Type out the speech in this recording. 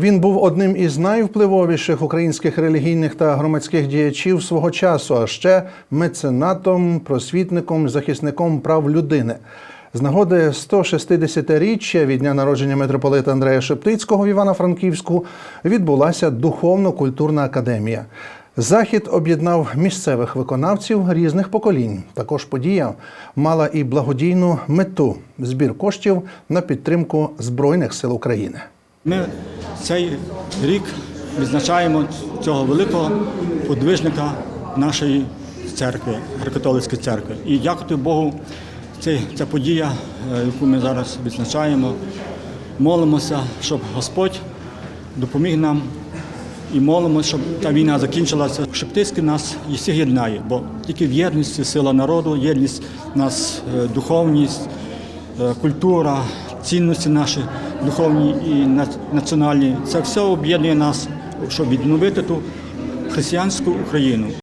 Він був одним із найвпливовіших українських релігійних та громадських діячів свого часу, а ще меценатом, просвітником, захисником прав людини. З нагоди 160-річчя від дня народження митрополита Андрея Шептицького в Івано-Франківську відбулася духовно-культурна академія. Захід об'єднав місцевих виконавців різних поколінь. Також подія мала і благодійну мету збір коштів на підтримку Збройних сил України. Ми цей рік відзначаємо цього великого подвижника нашої церкви, греко-католицької церкви. І дякувати Богу, ця подія, е, яку ми зараз відзначаємо, молимося, щоб Господь допоміг нам і молимося, щоб та війна закінчилася. Шептицький нас і всіх єднає, бо тільки в єдності сила народу, єдність нас е, духовність, е, культура, цінності наші духовні і національні. Це все об'єднує нас, щоб відновити ту християнську Україну.